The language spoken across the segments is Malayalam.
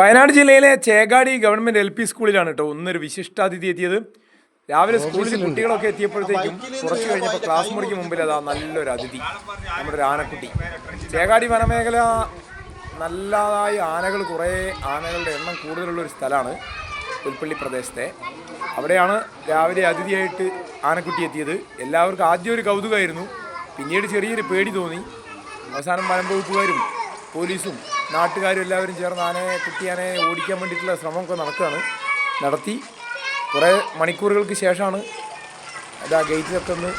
വയനാട് ജില്ലയിലെ ചേകാടി ഗവൺമെന്റ് എൽ പി സ്കൂളിലാണ് കേട്ടോ ഒന്നൊരു വിശിഷ്ടാതിഥി എത്തിയത്. രാവിലെ സ്കൂളിൽ കുട്ടികളൊക്കെ എത്തിയപ്പോഴത്തേക്കും കുറച്ച് കഴിഞ്ഞപ്പോൾ ക്ലാസ് മുറിക്ക് മുമ്പിൽ അതാ നല്ലൊരു അതിഥി. നമ്മുടെ ഒരു ആനക്കുട്ടി. ചേകാടി വനമേഖല നല്ലതായി ആനകൾ കുറേ ആനകളുടെ എണ്ണം കൂടുതലുള്ള ഒരു സ്ഥലമാണ് പുൽപ്പള്ളി പ്രദേശത്തെ. അവിടെയാണ് രാവിലെ അതിഥിയായിട്ട് ആനക്കുട്ടി എത്തിയത്. എല്ലാവർക്കും ആദ്യം ഒരു കൗതുകമായിരുന്നു. പിന്നീട് ചെറിയൊരു പേടി തോന്നി. അവസാനം വനംവകുപ്പുകാരും പോലീസും നാട്ടുകാരും എല്ലാവരും ചേർന്ന് ആനയെ കുട്ടിയാനെ ഓടിക്കാൻ വേണ്ടിയിട്ടുള്ള ശ്രമമൊക്കെ നടക്കുകയാണ്. നടത്തി. കുറേ മണിക്കൂറുകൾക്ക് ശേഷമാണ് ആ ഗേറ്റിലൊക്കെ ഒന്ന്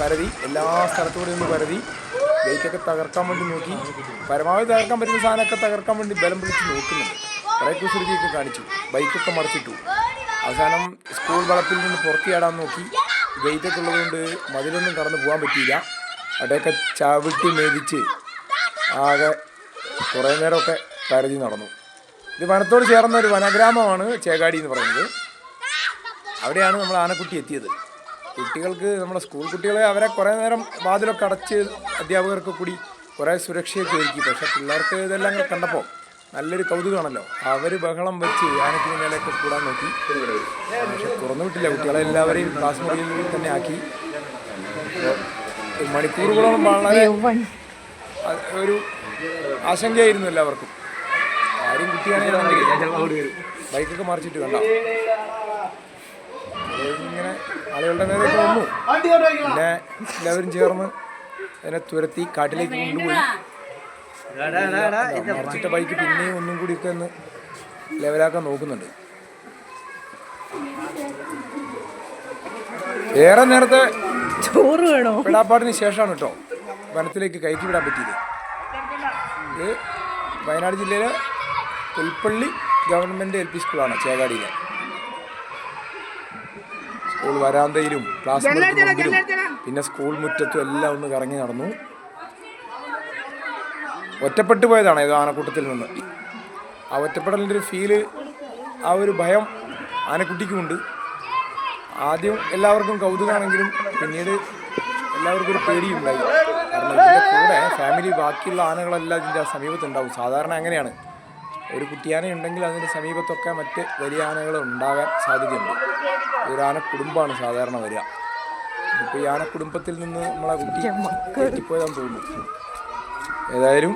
പരതി. എല്ലാ സ്ഥലത്തുകൂടെ ഒന്ന് പരതി. ഗേറ്റൊക്കെ തകർക്കാൻ വേണ്ടി നോക്കി. പരമാവധി തകർക്കാൻ പറ്റുന്ന സാധനമൊക്കെ തകർക്കാൻ വേണ്ടി ബലം പിടിച്ച് നോക്കുന്നുണ്ട്. കുറേ കുസൃതിയൊക്കെ കാണിച്ചു. ബൈക്കൊക്കെ മറിച്ചിട്ടു. അവസാനം സ്കൂൾ വളപ്പിൽ നിന്ന് പുറത്തിയാടാൻ നോക്കി. ഗേറ്റൊക്കെ ഉള്ളതുകൊണ്ട് മതിലൊന്നും കടന്നു പോകാൻ പറ്റിയില്ല. അവിടെയൊക്കെ ചവിട്ടി മേടിച്ച് ആകെ കുറേ നേരമൊക്കെ കരുതി നടന്നു. ഇത് വനത്തോട് ചേർന്ന ഒരു വനഗ്രാമമാണ് ചേകാടി എന്ന് പറയുന്നത്. അവിടെയാണ് നമ്മൾ ആനക്കുട്ടി എത്തിയത്. കുട്ടികൾക്ക് നമ്മുടെ സ്കൂൾ കുട്ടികളെ അവരെ കുറേ നേരം വാതിലൊക്കെ അടച്ച് അധ്യാപകർക്ക് കൂടി കുറേ സുരക്ഷയൊക്കെ ഒരുക്കി. പക്ഷേ പിള്ളേർക്ക് ഇതെല്ലാം കണ്ടപ്പോൾ നല്ലൊരു കൗതുകമാണല്ലോ. അവർ ബഹളം വെച്ച് ആനയ്ക്ക് പിന്നാലെയൊക്കെ കൂടാൻ നോക്കി. പക്ഷെ തുറന്നു വിട്ടില്ല. കുട്ടികളെ എല്ലാവരെയും ക്ലാസ് മുറിയിൽ തന്നെ ആക്കി. മണിക്കൂറുകളോളം വളരെ ഒരു ആശങ്കയായിരുന്നു എല്ലാവർക്കും ആരും കുട്ടിയാണെങ്കിൽ ബൈക്കൊക്കെ മറിച്ചിട്ട് കണ്ട? ഇങ്ങനെ ആളുകളുടെ നേരെയൊക്കെ വന്നു. പിന്നെ എല്ലാവരും ചേർന്ന് അതിനെ തുരത്തി കാട്ടിലേക്ക് കൊണ്ടുപോയി. മറിച്ചിട്ട ബൈക്ക് പിന്നെയും ഒന്നും കൂടി ഒക്കെ ഒന്ന് ലെവലാക്കാൻ നോക്കുന്നുണ്ട്. ഏറെ നേരത്തെ ചോറ് വേണോ? പിടാപ്പാടിന് ശേഷമാണ് കേട്ടോ. വനത്തിലേക്ക് കയറ്റി വിടാൻ പറ്റിയത്. ഇത് വയനാട് ജില്ലയിലെ പുൽപ്പള്ളി ഗവൺമെന്റ് എൽ പി സ്കൂളാണ് ചേകാടിയിലെ. സ്കൂൾ വരാന്തയിലും ക്ലാസ് പിന്നെ സ്കൂൾ മുറ്റത്തും എല്ലാം ഒന്ന് കറങ്ങി നടന്നു. ഒറ്റപ്പെട്ടു പോയതാണ് ഏതോ ആനക്കൂട്ടത്തിൽ നിന്ന്. ആ ഒറ്റപ്പെടലിന്റെ ഒരു ഫീൽ ആ ഒരു ഭയം ആനക്കുട്ടിക്കുമുണ്ട്. ആദ്യം എല്ലാവർക്കും കൗതുകമാണെങ്കിലും പിന്നീട് എല്ലാവർക്കും ഒരു പേടിയുണ്ടായി. കാരണം ഇതിന്റെ കൂടെ ഫാമിലി ബാക്കിയുള്ള ആനകളെല്ലാം ഇതിന്റെ സമീപത്തുണ്ടാവും. സാധാരണ അങ്ങനെയാണ്. ഒരു കുട്ടിയാന ഉണ്ടെങ്കിൽ അതിന്റെ സമീപത്തൊക്കെ മറ്റ് വലിയ ആനകൾ ഉണ്ടാകാൻ സാധ്യതയുണ്ട്. ഒരു ആന കുടുംബമാണ് സാധാരണ വരിക. ഇപ്പോൾ ഈ ആന കുടുംബത്തിൽ നിന്ന് നമ്മളെ കുട്ടി എത്തിപ്പോയതാന്ന് തോന്നുന്നു. ഏതായാലും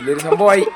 വലിയൊരു സംഭവമായി.